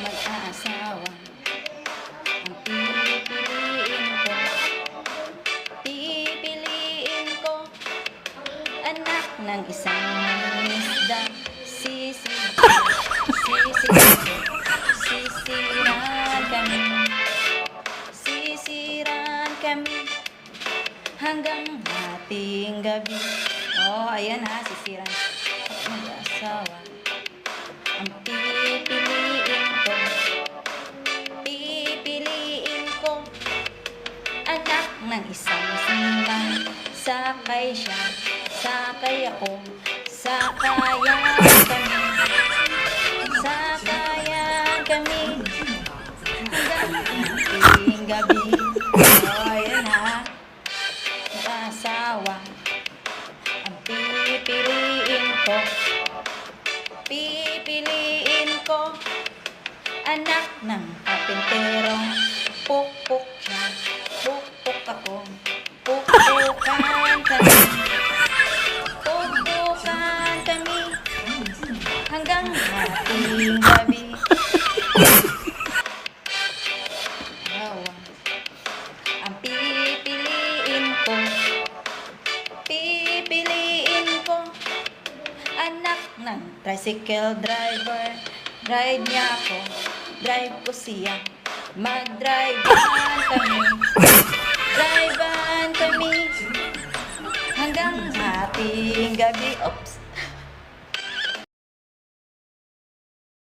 mag-aasawa. Ang pipiliin ko Pipiliin ko Anak ng isang isda Sisira Sisira Sisiran kami Sisiran kami Hanggang ating gabi. Oh, ayan ha, sisiran Mag-aasawa. Ng isang silang. Sakay siya. Sakay ako. Sakayan kami. Sakayan kami. Hanggang gabi. Oh, ayan ha. Mag-asawa. Ang pipiliin ko. Pipiliin ko. Anak ng kapintero. Pukpukan kami. Hanggang ating gabi. Awa. Ang ko. Pipiliin ko. Anak ng tricycle driver. Drive niya ako. Drive ko siya. Mag-drivean kami. Ating gabi. Oops.